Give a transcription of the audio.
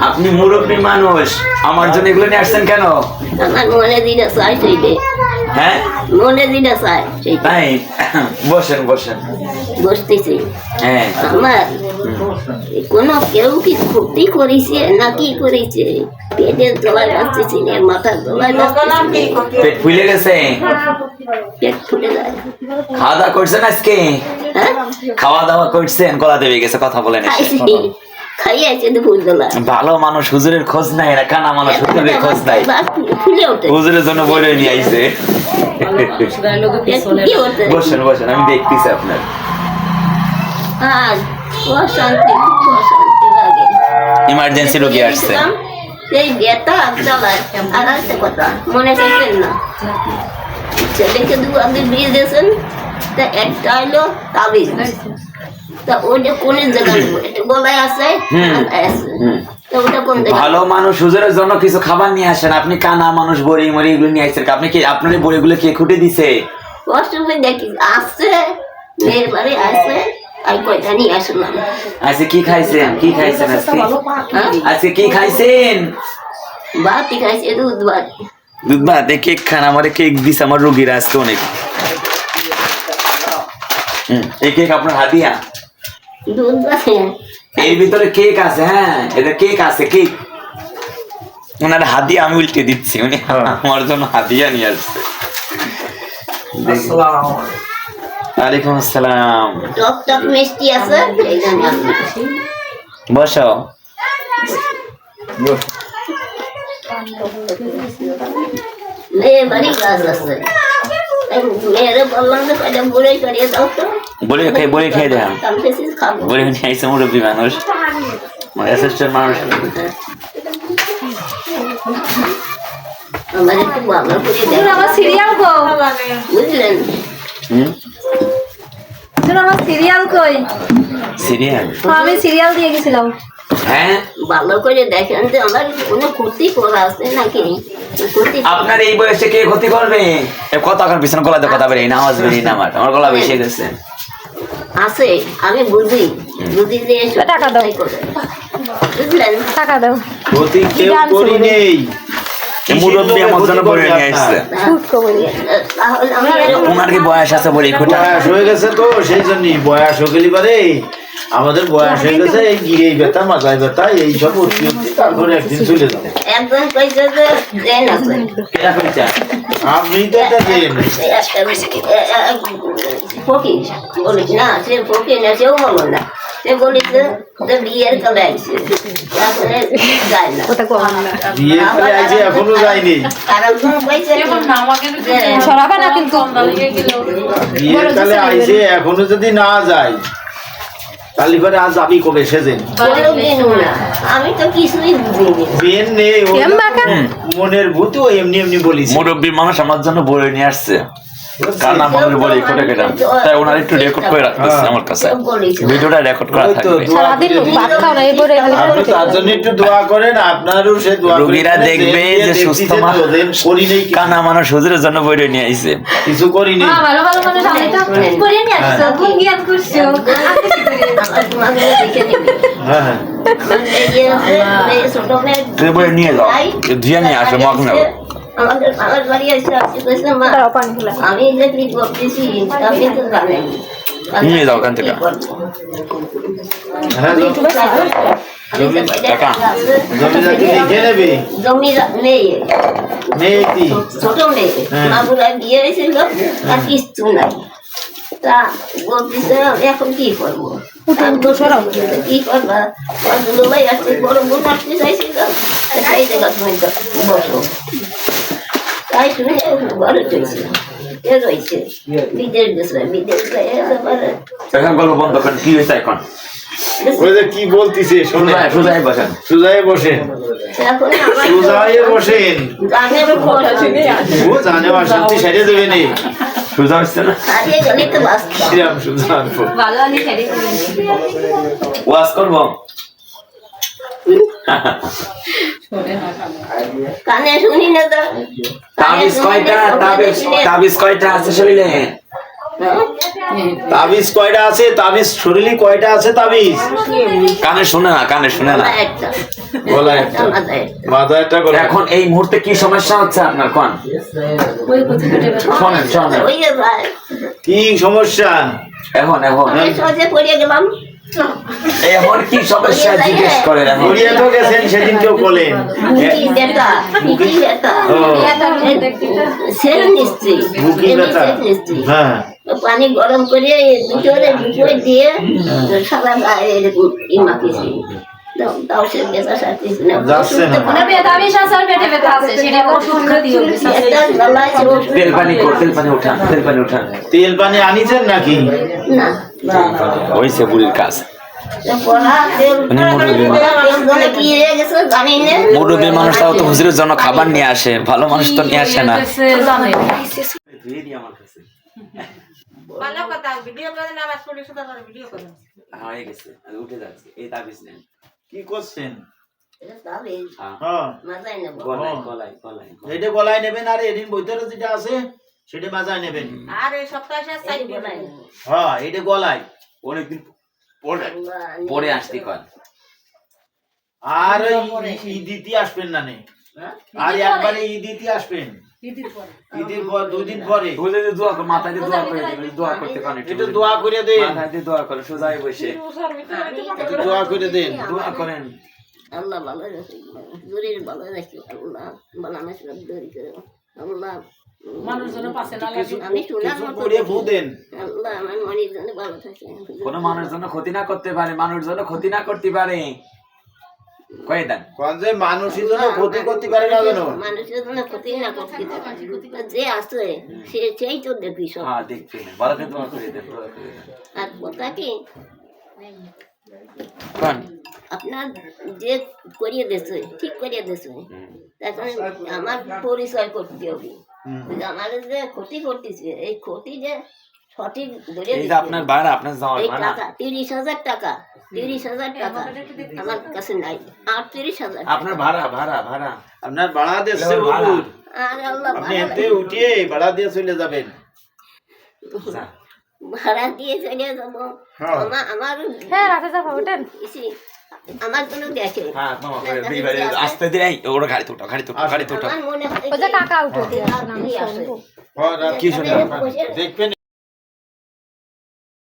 আপনি মুরব্বী মানুষ। আমার জন্য এগুলো নিয়ে আসছেন কেন? আমার মনে দিটা চাই সেইটে হ্যাঁ? মনে দিনে চাই তাই বসেন বসেন। বসতেছি। হ্যাঁ। আমার কোনো কেউ কি ক্ষতি করেছে না কি করেছে পেটের তলায় বাঁচতেছি না মাথার বাঁচতেছি পেট ফুলে গেছে পেট ফুটে যায় খাওয়া দাওয়া করছেন আজকে হ্যাঁ খাওয়া দাওয়া করছেন কলা দেবে গেছে কথা বলেন ভালো মানুষ হুজুরের খোঁজ নাই না কানা মানুষ হুজুরের খোঁজ নাই হুজুরের জন্য বলে নিয়ে আইছে ফুলে বসেন বসেন আমি দেখতেছি আপনার আর অশান্তি অশান্তি লাগে ইমার্জেন্সি রোগী আসছে। জ্বালায় আর কথা মনে করছেন না ছেলেকে দু বিয়ে দিয়েছেন তা একটা হলো তাবিজ তা ওটা কোন জায়গায় এটা গলায় আছে আছে ভালো মানুষ হুজুরের জন্য কিছু খাবার নিয়ে আসেন। আপনি কানা মানুষ বড়ি মরি এগুলো নিয়ে আসছেন। আপনি কি আপনার বড়িগুলো কে খুঁটে দিছে? অসুবিধা মেয়ের বাড়ি আসছে। আমি কয়টা নিয়ে আসলাম আজকে কি খাইছেন? কি খাইছেন আজকে? হ্যাঁ? আজকে কি খাইছেন? ভাতই খাইছে দুধ ভাত দুধ ভাতে কেক খান আমারে কেক দিছে আমার রোগীরা আজকে অনেক। হুম, এই কেক আপনার হাতিয়া? দুধ ভাত এর ভিতরে কেক আছে হ্যাঁ? এটা কেক আছে কেক। ওনার হাদিয়া আমি উল্টে দিচ্ছি উনি আমার জন্য হাদিয়া নিয়ে আসছে। ওয়ালাইকুম আসসালাম। টক মিষ্টি আছে? বসো। তো। বলে খেয়ে দেন বলে নিয়ে মুরব্বী মানুষ। অ্যাসিস্ট্যান্ট মানুষ। আমার একটু ভালো করে তুমি দেখো সিরিয়াল বুঝলেন? হুম? তুমি আমার সিরিয়াল কই? সিরিয়াল আমি সিরিয়াল দিয়ে গেছিলাম। হ্যাঁ? ভালো করে দেখেন যে আমার কোনো ক্ষতি করা আছে নাকি? আপনার এই বয়সে কে ক্ষতি করবে? এ কত এখন পিছনে গলাতে কথা বেরিয়ে নামাজ বেরিয়ে না আমার আমার গলা বেশি গেছে আছে আমি বুঝি। বুঝি যে টাকা দাও। বুঝলেন? টাকা দাও। ক্ষতি কেউ করি নেই মুরব্বী আমার জন্য বলে নিয়ে আসছে। শুট করি তাহলে আমি এরকম- ওনার কি বয়স আছে বলে বয়স হয়ে গেছে তো সেই জন্যই। বয়স হয়ে গেলি পারে আমাদের বয়স হয়ে গেছে এই গিরে ব্যথা মাথায় ব্যথা এই সব উঠতে উঠতে তারপরে একদিন চলে যাবে। আপনি তো এটা দেন। না সে না সেও না। সে বলিছে যে বিয়ের কালে আইছে তারপরে যায় না ওটা কম না বিয়ে করে আইছে এখনও যায়নি কারণ কইছে যে সরাবে না কিন্তু বিয়ের কালে আইছে এখনও যদি না যায় তাহলে পরে আজ যাবি কবে কোনোদিন আমি তো কিছুই বুঝিনি বেন নেই? মনের ভূত এমনি এমনি বলিস মুরব্বী মানুষ আমার জন্য বলে নিয়ে আসছে। কার নাম আমাদের বলে খোটা কেটা তাই ওনার একটু রেকর্ড করে রাখতেছে আমার কাছে। ভিডিওটা রেকর্ড করা থাকবে। সারাদিন ভাত খাও না এরপরে আপনি তার জন্য একটু দোয়া করেন আপনারও সে দোয়া রোগীরা দেখবে যে সুস্থ মা- করি নেই কিছু। কানা মানুষ হুজুরের জন্য বইরে নিয়ে আইছে। কিছু করি নেই হ্যাঁ, ভালো ভালো মানুষ আমি তো করে নিয়ে আসছো খুব জ্ঞান করছ। আমার তোমাকে দেখে নিবি। হ্যাঁ হ্যাঁ। নিয়ে যাও। তাই নিয়ে আসো মগ আমাদের আমার বাড়ি এসে আসছে কইছে মা। আমি যে কি করতেছি আপনি তো জানেন নিয়ে যাও ওখান থেকে। হ্যাঁ জমি নেই। ছোট মেয়ে। হ্যাঁ। মাগুরা বিয়ে হয়েছিল আর কিচ্ছু নাই। তা বলতেছে এখন কি করব? আমি তো সরাব কি করবা? দুলো ভাই আসছে বড় বোন আসতে চাইছিল। সেই জায়গা তুমি বসো। তাই শুনে ঘরে চলছে এ রয়েছে বিদেশ গেছে বিদেশ এখন গল্প বন্ধ করেন কি হয়েছে এখন? ওই যে কি বলতিছে শোনে সোজায় সোজায় বসেন। সুজায় বসেন। এখন আমার সুজায় বসেন। ও জানে অশান্তি সেরে দেবে নি। সোজা হচ্ছে না? শ্রীরাম খেলে ওয়াজ করব। কানে শুনি না তো। তাবিজ কয়টা? তাবিজ তাবিজ কয়টা আছে শরীরে? তাবিজ কয়টা আছে? তাবিজ শরীরে কয়টা আছে তাবিজ? কানে শুনে না কানে শুনে না। একটা। মাথা একটা এখন এই মুহূর্তে কি সমস্যা হচ্ছে আপনার? কোন? শোনেন শোনেন। কি সমস্যা? এখন এখন। পড়ে গেলাম। এখন কি সমস্যা জিজ্ঞেস করেন এখন? ঘুরিয়ে তো গেছেন সেদিন কেউ বলেন বুকি ব্যথা? বুকি ব্যথা? ও, সেল নিশ্চয়ই। বুকি ব্যথা? নিশ্চয়ই। হ্যাঁ। পানি গরম করে দুটো ভিতরে দিয়ে সাদা না। না। তেল পানি কর তেল পানি উঠান তেল পানি উঠান তেল পানি আনিছেন নাকি? না। হয়েছে বুড়ির কাজ। সে পড়া তেল উনি মুরব্বী পড়া তেল গলে কি গেছে জানি না। মুরব্বী মানুষটাও তো হুজুরের জন্য খাবার নিয়ে আসে ভালো মানুষ তো নিয়ে আসে না। ভালো কথা ভিডিও করে পড়ে শুধু করে ভিডিও করে হয়ে গেছে উঠে যাচ্ছে এই তাবিজ নেন। কি করছেন? এটা তাবিজ, হ্যাঁ। গলায় এটা গলায় নেবেন আর এদিন বইতের যেটা আছে সেটা মাজায় নেবেন। আর এই সপ্তাহে শেষ এই সাইড গলায় নেব। হ্যাঁ এটা গলায়। অনেকদিন পরে। পরে আসতে আর আসবেন না নে। হ্যাঁ? আর একবারে ঈদিতে আসবেন। ঈদের পর। দুই দিন পরে। হুজুর যে দোয়া মাথায় দিয়ে দোয়া করে দেবেন দোয়া করতে কানে একটু দোয়া করে দেন। মাথায় দিয়ে দোয়া করে সোজাই বসে। একটু দোয়া করে দেন। দোয়া করেন। আল্লাহ ভালো রাখি দূরের ভালো রাখি আল্লাহ ভালো মানুষ আমি করে আল্লাহ জন্য ভালো থাকে। কোনো মানুষ যেন ক্ষতি না করতে পারে মানুষ যেন ক্ষতি না করতে পারে। কয়ে দেন। কোন যে মানুষই জন্য ক্ষতি করতে পারে না যেন মানুষের জন্য ক্ষতি না করতে পারে। যে আছে সে সেই তো দেখবি সব। হ্যাঁ দেখছি। করে দেন আর কথা কি? কোন? আপনার যে করিয়ে দিয়েছে ঠিক করিয়ে দিয়েছে। এখন আমার পরিচয় করতে হবে। আমার যে ক্ষতি করতেছে এই ক্ষতি যে সঠিক ধরে দিচ্ছে। আপনার ভাড়া আপনার তিরিশ হাজার টাকা। তিরিশ হাজার টাকা। আমার কাছে নাই। আটত্রিশ হাজার আপনার ভাড়া ভাড়া ভাড়া। আপনার ভাড়া দিচ্ছে আর আল্লাহ আপনি এতে উঠিয়ে ভাড়া দিয়ে চলে যাবেন। ভাড়া দিয়ে চলে যাব। হ্যাঁ। আমার আমার হ্যাঁ রাতে যাব ওঠেন। আমার জন্য দেখে হ্যাঁ আস্তে দিই ওরা গাড়ি তো গাড়ি তো গাড়ি তো আমার মনে হয় ওই যে কি, উঠো। হ্যাঁ, দেখবেন